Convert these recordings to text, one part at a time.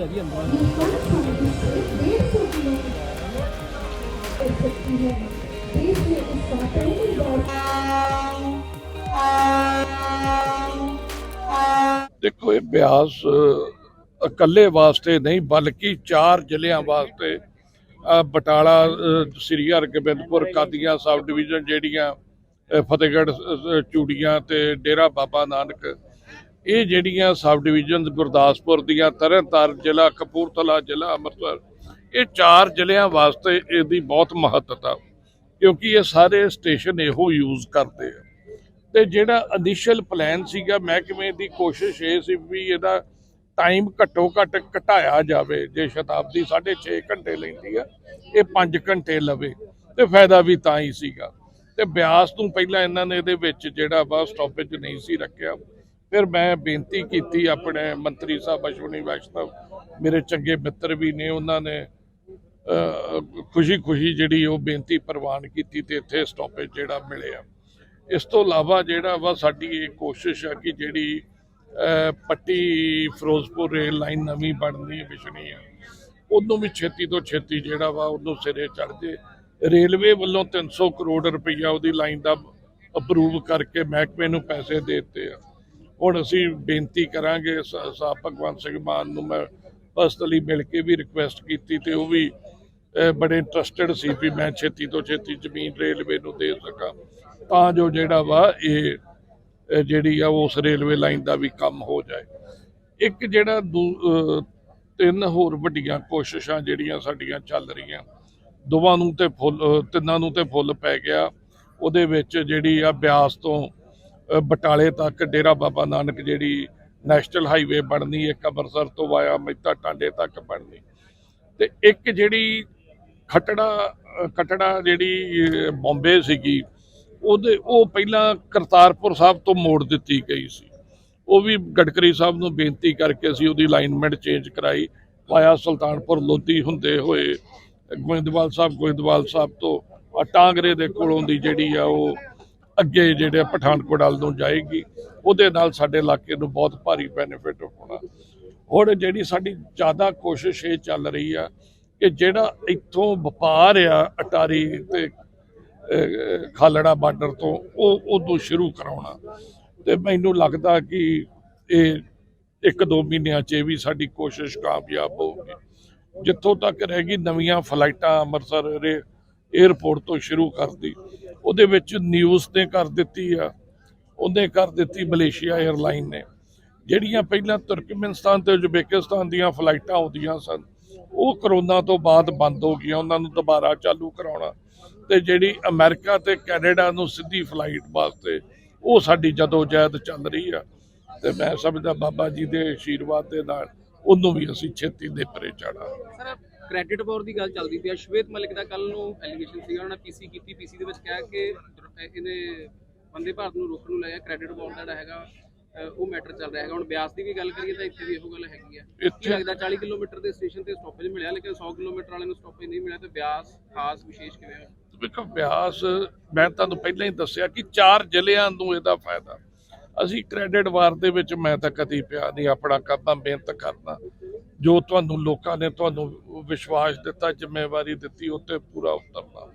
ਲੈ ਜੀ ਅੰਦਰ ਦੇਖੋ ਇਹ ਬਿਆਸ ਇਕੱਲੇ ਵਾਸਤੇ ਨਹੀਂ ਬਲਕਿ ਚਾਰ ਜ਼ਿਲ੍ਹਿਆਂ ਵਾਸਤੇ ਬਟਾਲਾ ਸ੍ਰੀ ਹਰਗੋਬਿੰਦਪੁਰ ਕਾਦੀਆਂ ਸਬ ਡਿਵੀਜ਼ਨ ਜਿਹੜੀਆਂ ਫਤਿਹਗੜ੍ਹ ਚੂੜੀਆਂ ਤੇ ਡੇਰਾ ਬਾਬਾ ਨਾਨਕ ਇਹ ਜਿਹੜੀਆਂ ਸਬ ਡਿਵੀਜ਼ਨ ਗੁਰਦਾਸਪੁਰ ਦੀਆਂ ਤਰਨਤਾਰਨ ਜ਼ਿਲ੍ਹਾ, ਕਪੂਰਥਲਾ ਜ਼ਿਲ੍ਹਾ, ਅੰਮ੍ਰਿਤਸਰ, ਇਹ ਚਾਰ ਜ਼ਿਲ੍ਹਿਆਂ ਵਾਸਤੇ ਇਹਦੀ ਬਹੁਤ ਮਹੱਤਤਾ, ਕਿਉਂਕਿ ਇਹ ਸਾਰੇ ਸਟੇਸ਼ਨ ਇਹੋ ਯੂਜ਼ ਕਰਦੇ ਆ। ਤੇ ਜਿਹੜਾ ਇਨੀਸ਼ੀਅਲ ਪਲਾਨ ਸੀਗਾ, ਮਹਿਕਮੇ ਦੀ ਕੋਸ਼ਿਸ਼ ਇਹ ਸੀ ਵੀ ਇਹਦਾ ਟਾਈਮ ਘੱਟੋ ਘੱਟ ਘਟਾਇਆ ਜਾਵੇ, ਜੇ ਸ਼ਤਾਬਦੀ 6.5 ਘੰਟੇ ਲੈਂਦੀ ਆ, ਇਹ 5 ਘੰਟੇ ਲਵੇ, ਤੇ ਫਾਇਦਾ ਵੀ ਤਾਂ ਹੀ ਸੀਗਾ। ਤੇ ਬਿਆਸ ਤੋਂ ਪਹਿਲਾਂ ਇਹਨਾਂ ਨੇ ਇਹਦੇ ਵਿੱਚ ਜਿਹੜਾ ਵਾ ਸਟਾਪੇਜ ਨਹੀਂ ਸੀ ਰੱਖਿਆ। ਫਿਰ ਮੈਂ ਬੇਨਤੀ ਕੀਤੀ ਆਪਣੇ ਮੰਤਰੀ ਸਾਹਿਬ ਅਸ਼ਵਨੀ ਵੈਸ਼ਨਵ, ਮੇਰੇ ਚੰਗੇ ਮਿੱਤਰ ਵੀ ਨੇ, ਉਹਨਾਂ ਨੇ ਖੁਸ਼ੀ ਖੁਸ਼ੀ ਜਿਹੜੀ ਉਹ ਬੇਨਤੀ ਪ੍ਰਵਾਨ ਕੀਤੀ ਤੇ ਇੱਥੇ ਸਟਾਪੇਜ ਜਿਹੜਾ ਮਿਲਿਆ। ਇਸ ਤੋਂ ਇਲਾਵਾ ਜਿਹੜਾ ਵਾ ਸਾਡੀ ਇਹ ਕੋਸ਼ਿਸ਼ ਆ ਕਿ ਜਿਹੜੀ ਪੱਟੀ ਫਿਰੋਜ਼ਪੁਰ ਰੇਲ ਲਾਈਨ ਨਵੀਂ ਬਣਨੀ ਵਿਛਣੀ ਹੈ ਉਹਨੂੰ ਵੀ ਛੇਤੀ ਤੋਂ ਛੇਤੀ ਜਿਹੜਾ ਵਾ ਉਹਨੂੰ ਸਿਰੇ ਚੜ ਜੇ। ਰੇਲਵੇ ਵੱਲੋਂ 300 ਕਰੋੜ ਰੁਪਈਆ ਉਹਦੀ ਲਾਈਨ ਦਾ ਅਪਰੂਵ ਕਰਕੇ ਮਹਿਕਮੇ ਨੂੰ ਪੈਸੇ ਦੇ ਦਿੱਤੇ ਆ। ਹੁਣ ਅਸੀਂ ਬੇਨਤੀ ਕਰਾਂਗੇ ਸਾਹਿਬ ਭਗਵੰਤ ਸਿੰਘ ਮਾਨ ਨੂੰ ਮੈਂ ਪਰਸਨਲੀ ਮਿਲ ਕੇ ਵੀ ਰਿਕੁਐਸਟ ਕੀਤੀ ਤੇ ਉਹ ਵੀ ਬੜੇ ਇੰਟਰਸਟਿਡ ਸੀ ਵੀ ਮੈਂ ਛੇਤੀ ਤੋਂ ਛੇਤੀ ਜ਼ਮੀਨ ਰੇਲਵੇ ਨੂੰ ਦੇ ਸਕਾਂ। ਤਾਂ ਜੋ ਜਿਹੜਾ ਵਾ ਇਹ ਜਿਹੜੀ ਆ ਉਸ ਰੇਲਵੇ ਲਾਈਨ ਦਾ ਵੀ ਕੰਮ ਹੋ ਜਾਏ। ਇੱਕ ਜਿਹੜਾ ਦੂ- ਤਿੰਨ ਹੋਰ ਵੱਡੀਆਂ ਕੋਸ਼ਿਸ਼ਾਂ ਜਿਹੜੀਆਂ ਸਾਡੀਆਂ ਚੱਲ ਰਹੀਆਂ, ਦੋਵਾਂ ਨੂੰ ਤੇ ਫੁੱਲ, ਤਿੰਨਾਂ ਨੂੰ ਤੇ ਫੁੱਲ ਪੈ ਗਿਆ। ਉਹਦੇ ਵਿੱਚ ਜਿਹੜੀ ਆ ਬਿਆਸ ਤੋਂ ਬਟਾਲੇ ਤੱਕ ਡੇਰਾ ਬਾਬਾ ਨਾਨਕ ਜਿਹੜੀ ਨੈਸ਼ਨਲ ਹਾਈਵੇ ਬਣਨੀ ਇੱਕ ਅੰਮ੍ਰਿਤਸਰ ਤੋਂ ਵਾਇਆ ਮਹਿਤਾ ਟਾਂਡੇ ਤੱਕ ਬਣਨੀ। ਤੇ ਇੱਕ ਜਿਹੜੀ ਖਟੜਾ ਅਹ, ਕਟੜਾ ਜਿਹੜੀ ਅਹ, ਬੰਬੇ ਸੀਗੀ ਉਹਦੇ ਉਹ ਪਹਿਲਾਂ ਕਰਤਾਰਪੁਰ ਸਾਹਿਬ ਤੋਂ ਮੋੜ ਦਿੱਤੀ ਗਈ ਸੀ। ਉਹ ਵੀ ਗਡਕਰੀ ਸਾਹਿਬ ਨੂੰ ਬੇਨਤੀ ਕਰਕੇ ਅਸੀਂ ਉਹਦੀ ਅਲਾਈਨਮੈਂਟ ਚੇਂਜ ਕਰਾਈ। ਵਾਇਆ ਸੁਲਤਾਨਪੁਰ ਲੋਧੀ ਹੁੰਦੇ ਹੋਏ ਗੋਇੰਦਵਾਲ ਸਾਹਿਬ ਗੋਇੰਦਵਾਲ ਸਾਹਿਬ ਤੋਂ ਟਾਂਗਰੇ ਦੇ ਕੋਲੋਂ ਦੀ ਜਿਹੜੀ ਆ ਉਹ ਅੱਗੇ ਜਿਹੜੇ ਪਠਾਨਕੋਟ ਵਾਲ ਨੂੰ ਜਾਏਗੀ, ਉਹਦੇ ਨਾਲ ਸਾਡੇ ਇਲਾਕੇ ਨੂੰ ਬਹੁਤ ਭਾਰੀ ਬੈਨੀਫਿਟ ਹੋਣਾ। ਹੁਣ ਜਿਹੜੀ ਸਾਡੀ ਜ਼ਿਆਦਾ ਕੋਸ਼ਿਸ਼ ਇਹ ਚੱਲ ਰਹੀ ਆ ਕਿ ਜਿਹੜਾ ਇੱਥੋਂ ਵਪਾਰ ਆ ਅਟਾਰੀ ਤੇ ਖਾਲੜਾ ਬਾਰਡਰ ਤੋਂ, ਉਹ ਉਦੋਂ ਸ਼ੁਰੂ ਕਰਾਉਣਾ। ਤੇ ਮੈਨੂੰ ਲੱਗਦਾ ਕਿ ਇਹ ਇੱਕ ਦੋ ਮਹੀਨਿਆਂ 'ਚ ਇਹ ਵੀ ਸਾਡੀ ਕੋਸ਼ਿਸ਼ ਕਾਮਯਾਬ ਹੋਊਗੀ। ਜਿੱਥੋਂ ਤੱਕ ਰਹਿ ਗਈ ਨਵੀਆਂ ਫਲਾਈਟਾਂ ਅੰਮ੍ਰਿਤਸਰ ਏਅਰਪੋਰਟ ਤੋਂ ਸ਼ੁਰੂ ਕਰਦੀ। ਉਹਦੇ ਵਿੱਚ ਨਿਊਜ਼ ਨੇ ਕਰ ਦਿੱਤੀ ਆ। ਉਹਨੇ ਕਰ ਦਿੱਤੀ ਮਲੇਸ਼ੀਆ 에ਅਰਲਾਈਨ ਨੇ। ਜਿਹੜੀਆਂ ਪਹਿਲਾਂ ਤੁਰਕਮੇਨਸਤਾਨ ਤੇ ਉਜ਼ਬੇਕਿਸਤਾਨ ਦੀਆਂ ਫਲਾਈਟਾਂ ਆਉਂਦੀਆਂ ਸਨ, ਉਹ ਕਰੋਨਾ ਤੋਂ ਬਾਅਦ ਬੰਦ ਹੋ ਗਈਆਂ। ਉਹਨਾਂ ਨੂੰ ਦੁਬਾਰਾ ਚਾਲੂ ਕਰਾਉਣਾ। ਤੇ ਜਿਹੜੀ ਅਮਰੀਕਾ ਤੇ ਕੈਨੇਡਾ ਨੂੰ ਸਿੱਧੀ ਫਲਾਈਟ ਵਾਸਤੇ, ਉਹ ਸਾਡੀ ਜਦੋਂ ਜਹਿਦ ਚੱਲ ਰਹੀ ਆ। ਤੇ ਮੈਂ ਸਮਝਦਾ ਬਾਬਾ ਜੀ ਦੇ ਆਸ਼ੀਰਵਾਦ ਦੇ ਨਾਲ ਉਹਨੂੰ ਵੀ ਅਸੀਂ ਛੇਤੀ ਦੇ ਪਰੇ ਚੜਾ ਕ੍ਰੈਡਿਟ ਪਾਵਰ ਦੀ ਗੱਲ ਚੱਲਦੀ ਪਈ ਹੈ ਸ਼ਵੇਤ ਮਲਿਕ ਦਾ ਕੱਲ ਨੂੰ ਐਲੀਗੇਸ਼ਨ ਸੀਗਾ ਉਹਨਾਂ ਨੇ ਪੀਸੀ ਕੀਤੀ। ਪੀਸੀ ਦੇ ਵਿੱਚ ਕਿਹਾ ਕਿ ਇਹਦੇ ਬੰਦੇ ਭਾਰਤ ਨੂੰ ਰੋਕਣ ਨੂੰ ਲਾਇਆ ਕ੍ਰੈਡਿਟ ਪਾਵਰ ਦਾ ਜਿਹੜਾ ਹੈਗਾ ਉਹ ਮੈਟਰ ਚੱਲ ਰਿਹਾ ਹੈਗਾ। ਹੁਣ ਬਿਆਸ ਦੀ ਵੀ ਗੱਲ ਕਰੀਏ ਤਾਂ ਇੱਥੇ ਵੀ ਇਹੋ ਗੱਲ ਹੈਗੀ ਆ। ਇੱਥੇ- ਲੱਗਦਾ 40 ਕਿਲੋਮੀਟਰ ਦੇ ਸਟੇਸ਼ਨ ਤੇ ਸਟਾਪੇਜ ਮਿਲਿਆ ਲੇਕਿਨ 100 ਕਿਲੋਮੀਟਰ ਵਾਲੇ ਨੂੰ ਸਟਾਪੇਜ ਨਹੀਂ ਮਿਲਿਆ ਤੇ ਬਿਆਸ ਖਾਸ ਵਿਸ਼ੇਸ਼ ਕਿਵੇਂ ਹੋਇਆ ਵੇਖੋ ਬਿਆਸ ਮੈਂ ਤੁਹਾਨੂੰ ਪਹਿਲਾਂ ਹੀ ਦੱਸਿਆ ਕਿ ਚਾਰ ਜ਼ਿਲ੍ਹਿਆਂ ਨੂੰ ਇਹਦਾ ਫਾਇਦਾ। ਅਸੀਂ ਕ੍ਰੈਡਿਟ ਵਾਰ ਦੇ ਵਿੱਚ ਮੈਂ ਤਾਂ ਕਦੀ ਪਿਆ ਨਹੀਂ ਆਪਣਾ ਕਰਦਾ ਮਿਹਨਤ ਕਰਦਾ। ਜੋ ਤੁਹਾਨੂੰ ਲੋਕਾਂ ਨੇ ਤੁਹਾਨੂੰ ਵਿਸ਼ਵਾਸ ਦਿੱਤਾ ਜ਼ਿੰਮੇਵਾਰੀ ਦਿੱਤੀ ਉੱਤੇ ਪੂਰਾ ਉਤਰਨਾ।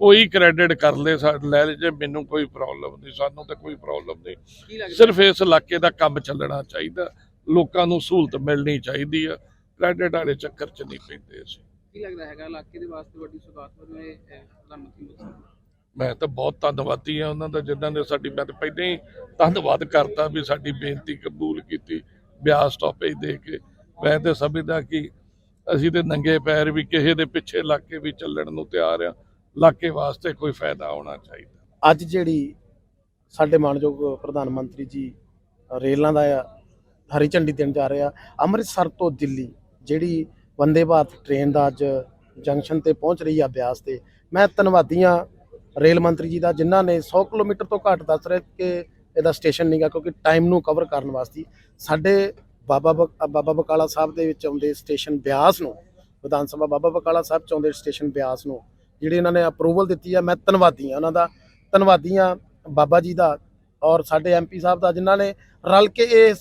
ਕੋਈ ਕ੍ਰੈਡਿਟ ਕਰ ਲੈ ਲੈ ਲੈ ਜੇ ਮੈਨੂੰ ਕੋਈ ਪ੍ਰੋਬਲਮ ਨਹੀਂ ਸਾਨੂੰ ਤਾਂ ਕੋਈ ਪ੍ਰੋਬਲਮ ਨਹੀਂ। ਸਿਰਫ ਇਸ ਇਲਾਕੇ ਦਾ ਕੰਮ ਚੱਲਣਾ ਚਾਹੀਦਾ। ਲੋਕਾਂ ਨੂੰ ਸਹੂਲਤ ਮਿਲਣੀ ਚਾਹੀਦੀ ਆ। ਕ੍ਰੈਡਿਟ ਵਾਲੇ ਚੱਕਰ 'ਚ ਨਹੀਂ ਪੈਂਦੇ ਅਸੀਂ। ਕੀ ਲੱਗਦਾ ਹੈਗਾ ਇਲਾਕੇ ਦੇ ਵਾਸਤੇ ਵੱਡੀ ਸੁਗਾਤ ਵਜੋਂ ਪ੍ਰਧਾਨ ਮੰਤਰੀ ਮੈਂ ਤਾਂ ਬਹੁਤ ਧੰਨਵਾਦੀ ਆ ਉਹਨਾਂ ਦਾ ਜਿਨ੍ਹਾਂ ਨੇ ਸਾਡੀ ਮੈਂ ਤਾਂ ਪਹਿਲਾਂ ਹੀ ਧੰਨਵਾਦ ਕਰਤਾ ਵੀ ਸਾਡੀ ਬੇਨਤੀ ਕਬੂਲ ਕੀਤੀ ਬਿਆਸ ਸਟਾਪੇਜ ਦੇ ਕੇ। ਮੈਂ ਤਾਂ ਸਮਝਦਾ ਕਿ ਅਸੀਂ ਤੇ ਨੰਗੇ ਪੈਰ ਵੀ ਕਿਸੇ ਦੇ ਪਿੱਛੇ ਲੱਗ ਕੇ ਵੀ ਚੱਲਣ ਨੂੰ ਤਿਆਰ ਆ ਇਲਾਕੇ ਵਾਸਤੇ ਕੋਈ ਫਾਇਦਾ ਹੋਣਾ ਚਾਹੀਦਾ। ਅੱਜ ਜਿਹੜੀ ਸਾਡੇ ਮਾਨਯੋਗ ਪ੍ਰਧਾਨ ਮੰਤਰੀ ਜੀ ਰੇਲਾਂ ਦਾ ਹਰੀ ਝੰਡੀ ਦੇਣ ਜਾ ਰਹੇ ਆ, ਅੰਮ੍ਰਿਤਸਰ ਤੋਂ ਦਿੱਲੀ ਜਿਹੜੀ ਵੰਦੇ ਭਾਰਤ ਟ੍ਰੇਨ ਦਾ ਅੱਜ ਜੰਕਸ਼ਨ ਤੇ ਪਹੁੰਚ ਰਹੀ ਆ ਬਿਆਸ ਤੇ, ਮੈਂ ਧੰਨਵਾਦੀ ਹਾਂ ਰੇਲ ਮੰਤਰੀ ਜੀ ਦਾ, ਜਿਨ੍ਹਾਂ ਨੇ 100 ਕਿਲੋਮੀਟਰ ਤੋਂ ਘੱਟ ਦੱਸ ਰਹੇ ਕਿ ਇਹਦਾ ਸਟੇਸ਼ਨ ਨਹੀਂਗਾ ਕਿਉਂਕਿ ਟਾਈਮ ਨੂੰ ਕਵਰ ਕਰਨ ਵਾਸਤੇ। ਸਾਡੇ ਬਾਬਾ ਬਾਬਾ ਬਕਾਲਾ ਸਾਹਿਬ ਦੇ ਵਿੱਚ ਆਉਂਦੇ ਸਟੇਸ਼ਨ ਬਿਆਸ ਨੂੰ, ਵਿਧਾਨ ਸਭਾ ਬਾਬਾ ਬਕਾਲਾ ਸਾਹਿਬ ਚ ਆਉਂਦੇ ਸਟੇਸ਼ਨ ਬਿਆਸ ਨੂੰ, ਜਿਹੜੀ ਇਹਨਾਂ ਨੇ ਅਪਰੂਵਲ ਦਿੱਤੀ ਆ, ਮੈਂ ਧੰਨਵਾਦੀ ਹਾਂ ਉਹਨਾਂ ਦਾ, ਧੰਨਵਾਦੀ ਹਾਂ ਬਾਬਾ ਜੀ ਦਾ ਔਰ ਸਾਡੇ ਐਮਪੀ ਸਾਹਿਬ ਦਾ, ਜਿਨ੍ਹਾਂ ਨੇ ਰਲ ਕੇ ਇਸ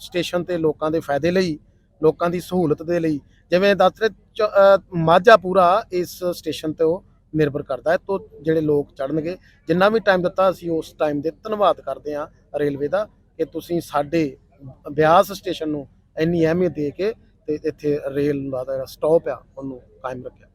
ਸਟੇਸ਼ਨ ਤੇ ਲੋਕਾਂ ਦੇ ਫਾਇਦੇ ਲਈ, ਲੋਕਾਂ ਦੀ ਸਹੂਲਤ ਦੇ ਲਈ, ਜਿਵੇਂ ਦੱਸ ਰਹੇ ਚ- ਮਾਝਾ ਪੂਰਾ ਇਸ ਸਟੇਸ਼ਨ ਤੇ ਉਹ ਨਿਰਭਰ ਕਰਦਾ ਹੈ, ਤੋਂ ਜਿਹੜੇ ਲੋਕ ਚੜਨਗੇ ਜਿੰਨਾ ਵੀ ਟਾਈਮ ਦਿੱਤਾ ਅਸੀਂ ਉਸ ਟਾਈਮ ਦੇ ਧੰਨਵਾਦ ਕਰਦੇ ਹਾਂ ਰੇਲਵੇ ਦਾ, ਕਿ ਤੁਸੀਂ ਸਾਡੇ ਬਿਆਸ ਸਟੇਸ਼ਨ ਨੂੰ ਇੰਨੀ ਅਹਿਮੀਅਤ ਦੇ ਕੇ ਤੇ ਇੱਥੇ ਰੇਲ ਦਾ ਜਿਹੜਾ ਸਟਾਪ ਆ, ਉਹਨੂੰ ਕਾਇਮ ਰੱਖਿਆ।